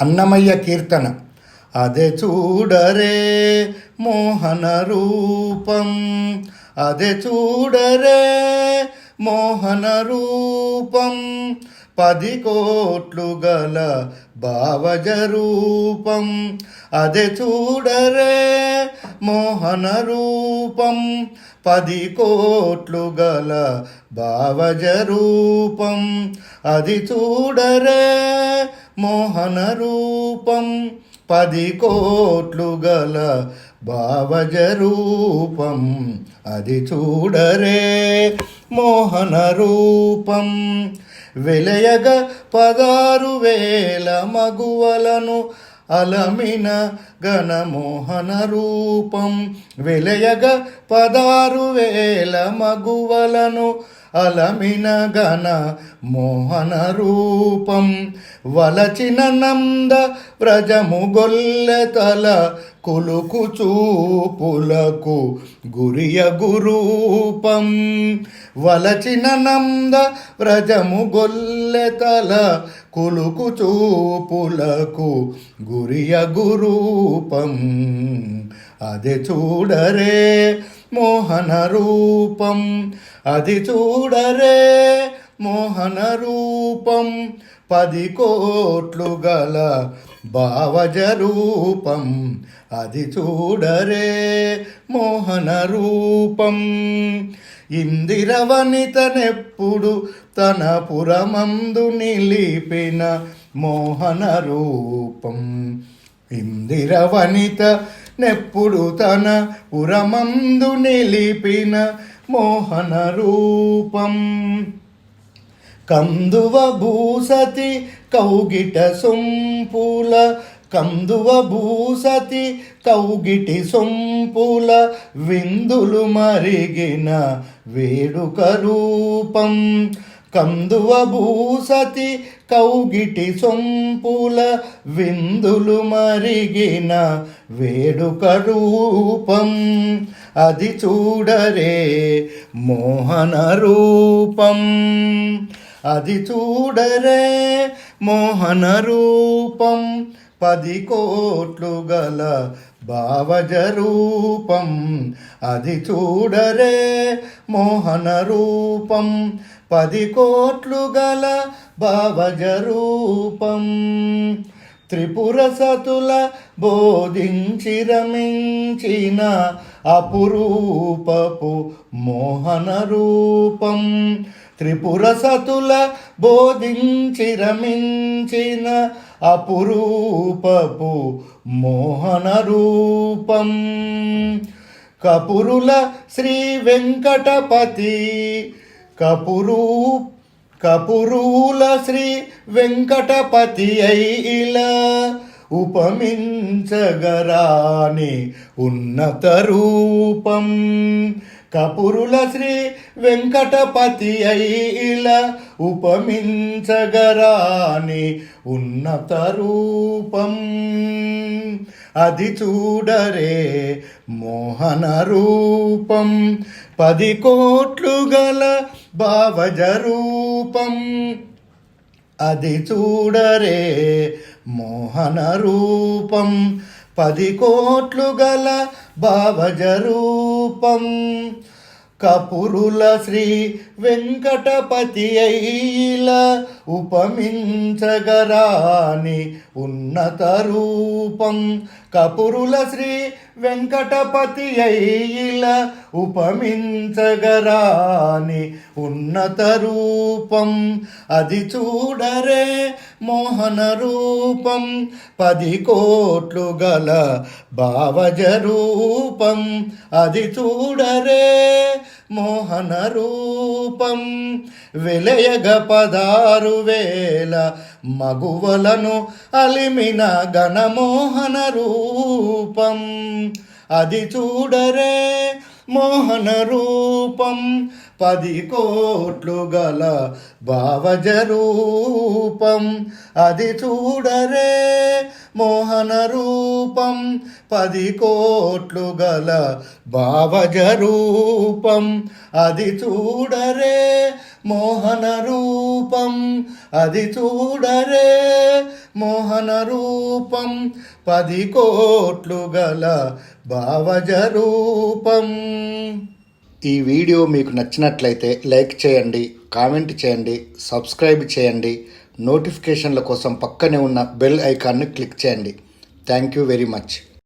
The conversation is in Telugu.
అన్నమయ్య కీర్తన. అదే చూడరే మోహన రూపం. అదే చూడరే మోహన రూపం. పది కోట్లు గల భావజరూపం అదే చూడరే మోహన రూపం. పది కోట్లు గల భావజరూపం అది చూడరే మోహన రూపం. పది కోట్లు గల భావజ రూపం అది చూడరే మోహన రూపం వెలయగ పదారు వేల మగువలను అలమిన గణమోహన రూపం వెలయగ పదారు వేల మగువలను అలమిన గణ మోహన రూపం వలచిన నంద వ్రజము గొల్లెతల కులుకు చూపులకు గురియ గురూపం వలచిన నంద వ్రజము గొల్లెతల కులుకు చూపులకు గురియ గురూపం అది చూడరే మోహన రూపం. అది చూడరే మోహన రూపం. పది కోట్లు గల భావజ రూపం. అది చూడరే మోహన రూపం. ఇందిరవనితనెప్పుడు తన పురమందు నిలిపిన మోహన రూపం. ఇందిరవనిత నెప్పుడు తన పురమందు నిలిపిన మోహన రూపం. కందువ భూసతి కౌగిట సొంపుల కందువ భూసతి కౌగిటి సొంపుల విందులు మరిగిన వేడుక రూపం. కందువ భూసతి కౌగిటి సొంపుల విందులు మరిగిన వేడుక రూపం. అది చూడరే మోహన రూపం. అది చూడరే మోహన రూపం. పది కోట్లు గల భావజరూపం అది చూడరే మోహన రూపం పది కోట్లు గల భావజరూపం. త్రిపుర సతుల బోధించి రమించిన అపురూపపు మోహన రూపం త్రిపుర సతుల బోధించి రమించిన అపురూపపు మోహన రూపం. కపురుల శ్రీ వెంకటపతి కపురూ కపురూల శ్రీ వెంకటపతి అయిలా ఉపమించగరాని ఉన్నత రూపం. కపురుల శ్రీ వెంకటపతి అయిలా ఉపమించగరాని ఉన్నత రూపం. అది చూడరే మోహన రూపం. పది కోట్లు గల భావజ రూపం. అది చూడరే మోహన రూపం పది కోట్లు గల భావజ రూపం. కపురుల శ్రీ వెంకటపతి అయిల ఉపమించగరాని ఉన్నత రూపం. కపురుల శ్రీ వెంకటపతి అయిల ఉపమించగరాని ఉన్నత రూపం. అది చూడరే మోహన రూపం. పది కోట్లు గల భావజ రూపం. అది చూడరే మోహన రూపం. వెలయగ పదారు వేల మగువలను అలిమిన గణమోహన రూపం. అది చూడరే మోహన రూపం. పది కోట్లు గల భావజ రూపం. అది చూడరే మోహన రూపం. పది కోట్లు గల భావజ రూపం. అది చూడరే మోహన రూపం. రూపం అది చూడరే మోహన రూపం. పది కోట్లు గల భావజ రూపం. ఈ వీడియో మీకు నచ్చినట్లయితే లైక్ చేయండి కామెంట్ చేయండి సబ్స్క్రైబ్ చేయండి. నోటిఫికేషన్ల కోసం పక్కనే ఉన్న బెల్ ఐకాన్ను క్లిక్ చేయండి. Thank you very much.